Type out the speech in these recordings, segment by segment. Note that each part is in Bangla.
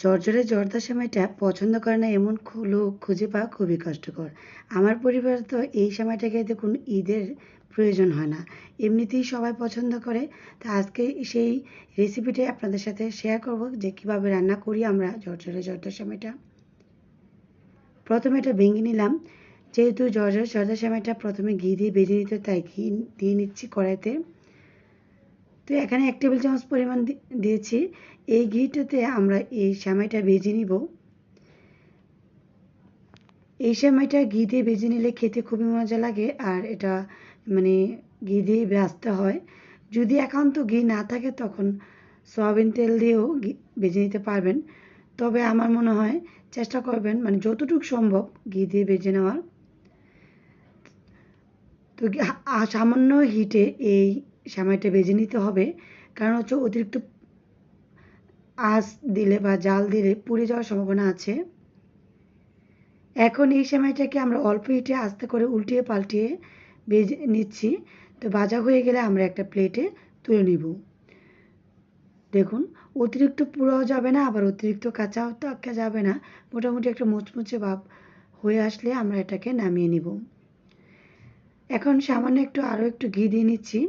ঝরঝরে জর্দা সেমাইটা পছন্দ করে না এমন লোক খুঁজে পাওয়া খুবই কষ্টকর। আমার পরিবার তো এই সেমাইটা খেতে কোনো ঈদের প্রয়োজন হয় না। এমনিতেই সবাই পছন্দ করে। তা আজকে সেই রেসিপিটাই আপনাদের সাথে শেয়ার করব যে কীভাবে রান্না করি আমরা ঝরঝরে জর্দা সেমাইটা। প্রথমে এটা ভেঙে নিলাম। যেহেতু ঝরঝরে জর্দা সেমাইটা প্রথমে ঘি দিয়ে বেজে নিতে তাই ঘি দিয়ে নিচ্ছি কড়াইতে। তো এখানে এক টেবিল চামচ পরিমাণ দিয়েছি। এই ঘিটাতে আমরা এই সেমাইটা ভেজে নিব। এই সেমাইটা ঘি দিয়ে ভেজে নিলে খেতে খুবই মজা লাগে আর এটা মানে ঘি দিয়ে ভাজতে হয়। যদি একান্ত ঘি না থাকে তখন সয়াবিন তেল দিয়েও ঘি ভেজে নিতে পারবেন। তবে আমার মনে হয় চেষ্টা করবেন মানে যতটুকু সম্ভব ঘি দিয়ে ভেজে নেওয়ার। তো সামান্য হিটে এই সেমাইটা ভেজে নিতে হবে। কারণ হচ্ছে অতিরিক্ত আঁচ দিলে বা জাল দিলে পুড়ে যাওয়ার সম্ভাবনা আছে। এখন এই সেমাইটাকে আমরা অল্প হিটে আস্তে করে উল্টিয়ে পাল্টিয়ে ভেজে নিচ্ছি। তো ভাজা হয়ে গেলে আমরা একটা প্লেটে তুলে নিব। দেখুন, অতিরিক্ত পুড়াও যাবে না, আবার অতিরিক্ত কাঁচাও থাকা যাবে না। মোটামুটি একটা মুচমুচে ভাব হয়ে আসলে আমরা এটাকে নামিয়ে নিব। এখন সামান্য একটু আরও একটু ঘি দিয়ে নিচ্ছি।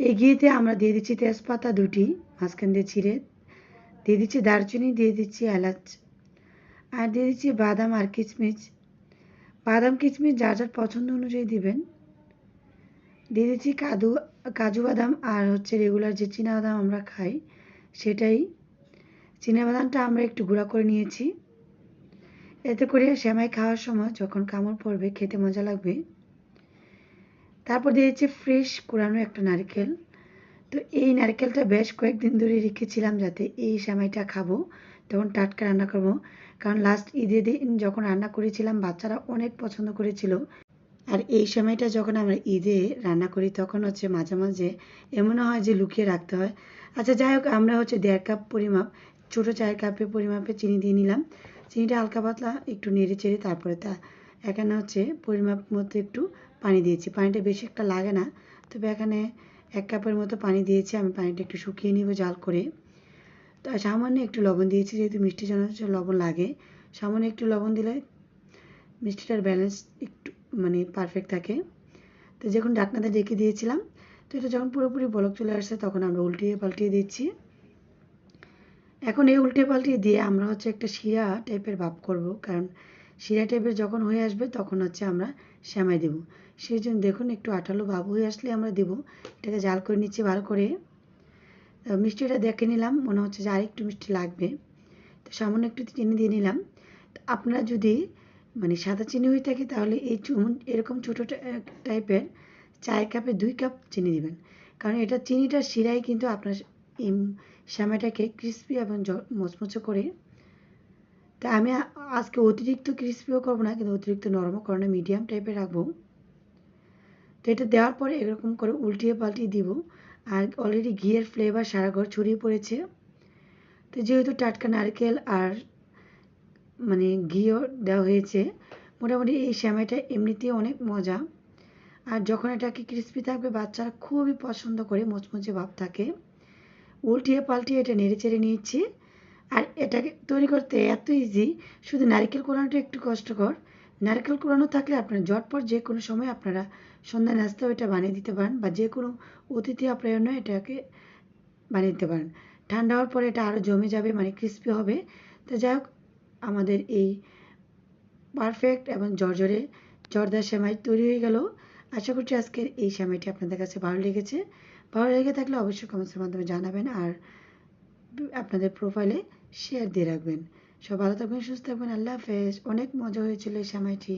এই ঘিতে আমরা দিয়ে দিচ্ছি তেজপাতা দুটি, মাঝখান দিয়ে ছিঁড়ে দিয়ে দিচ্ছি দারচিনি, দিয়ে দিচ্ছি এলাচ। আর দিয়ে দিচ্ছি বাদাম আর কিচমিচ। বাদাম, কিচমিচ যার যার পছন্দ অনুযায়ী দিবেন। দিয়ে দিচ্ছি কাদু, কাজু বাদাম আর হচ্ছে রেগুলার যে বাদাম আমরা খাই, সেটাই। বাদামটা আমরা একটু গুঁড়া করে নিয়েছি। এতে করে সেমাই খাওয়ার সময় যখন কামড় পড়বে, খেতে মজা লাগবে। তারপর দিয়েছি ফ্রেশ কোরানো একটা নারকেল। তো এই নারকেলটা বেশ কয়েকদিন ধরে রেখেছিলাম যাতে এই সেমাইটা খাব, তখন টাটকা রান্না করব। কারণ লাস্ট ঈদে দিন যখন রান্না করেছিলাম, বাচ্চারা অনেক পছন্দ করেছিল। আর এই সময়টা যখন আমরা ঈদে রান্না করি, তখন হচ্ছে মাঝে মাঝে এমনও হয় যে লুকিয়ে রাখতে হয়। আচ্ছা যাই হোক, আমরা হচ্ছে দেড় কাপ পরিমাপ, ছোটো চায়ের কাপের পরিমাপে চিনি দিয়ে নিলাম। চিনিটা হালকা পাতলা, একটু নেড়ে চেড়ে তারপরে তা এখানে হচ্ছে পরিমাপ মতো একটু পানি দিয়েছি। পানিটা বেশি একটা লাগে না। তবে এখানে এক কাপের মতো পানি দিয়েছি। আমি পানিটা একটু শুকিয়ে নিব জাল করে। তো সামান্য একটু লবণ দিয়েছি, যেহেতু মিষ্টি যেন লবণ লাগে। সামান্য একটু লবণ দিলে মিষ্টিটার ব্যালেন্স একটু মানে পারফেক্ট থাকে। তো যখন ডাকনাতে ডেকে দিয়েছিলাম, তো এটা যখন পুরোপুরি বলক চলে আসছে, তখন আমরা উল্টিয়ে পাল্টিয়ে দিচ্ছি। এখন এই উল্টে পাল্টিয়ে দিয়ে আমরা হচ্ছে একটা শিরা টাইপের ভাব করব। কারণ শিরা টাইপের যখন হয়ে আসবে, তখন হচ্ছে আমরা শ্যামাই দেব। সেই জন্য দেখুন একটু আঠালো ভাব হয়ে আসলে আমরা দেব। এটাকে জাল করে নিচ্ছি ভালো করে। মিষ্টিটা দেখে নিলাম, মনে হচ্ছে যে আরেকটু মিষ্টি লাগবে। তো সামান্য একটু চিনি দিয়ে নিলাম। আপনারা যদি মানে সাদা চিনি হয়ে থাকে, তাহলে এই চুমুন এরকম ছোটো টাইপের চায়ের কাপে দুই কাপ চিনি দিবেন। কারণ এটা চিনিটার শিরাই কিন্তু আপনার শ্যামাটাকে ক্রিস্পি এবং মচমচে করে তা আমি আজকে অতিরিক্ত ক্রিস্পিও করব না, কিন্তু অতিরিক্ত নরমও করব না মিডিয়াম টাইপের রাখব। তো এটা দেওয়ার পরে এরকম করে উল্টিয়ে পাল্টিয়ে দিব। আর অলরেডি ঘিয়ের ফ্লেভার সারা ঘর ছড়িয়ে পড়েছে। তো যেহেতু টাটকা নারকেল আর মানে ঘিও দেওয়া হয়েছে, মোটামুটি এই শ্যামাইটা এমনিতেই অনেক মজা। আর যখন এটাকে ক্রিস্পি থাকবে, বাচ্চারা খুবই পছন্দ করে, মচমচে ভাব থাকে। উল্টিয়ে পাল্টিয়ে এটা নেড়ে চেড়ে নিয়েছি। আর এটাকে তৈরি করতে এত ইজি শুধু নারকেল কোরানোটা একটু কষ্টকর। নারকেল কোরানো থাকলে আপনার ঝটপট যে কোনো সময় আপনারা সন্ধ্যা নাস্তাও এটা বানিয়ে দিতে পারেন বা যে কোনো অতিথি আপ্যায়নে এটাকে বানিয়ে দিতে পারেন। ঠান্ডা হওয়ার পরে এটা আরও জমে যাবে মানে ক্রিস্পি হবে। তো যাই হোক, আমাদের এই পারফেক্ট এবং জর্জরে জর্দার সেমাই তৈরি হয়ে গেল। আশা করছি আজকের এই সেমাইটি আপনাদের কাছে ভালো লেগেছে। ভালো লেগে থাকলে অবশ্যই কমেন্টসের মাধ্যমে জানাবেন। আর আপনাদের প্রোফাইলে শেয়ার দিয়ে রাখবেন। সব ভালো থাকবেন, সুস্থ থাকবেন, আল্লাহ হাফেজ। অনেক মজা হয়েছিল এই সময়টি।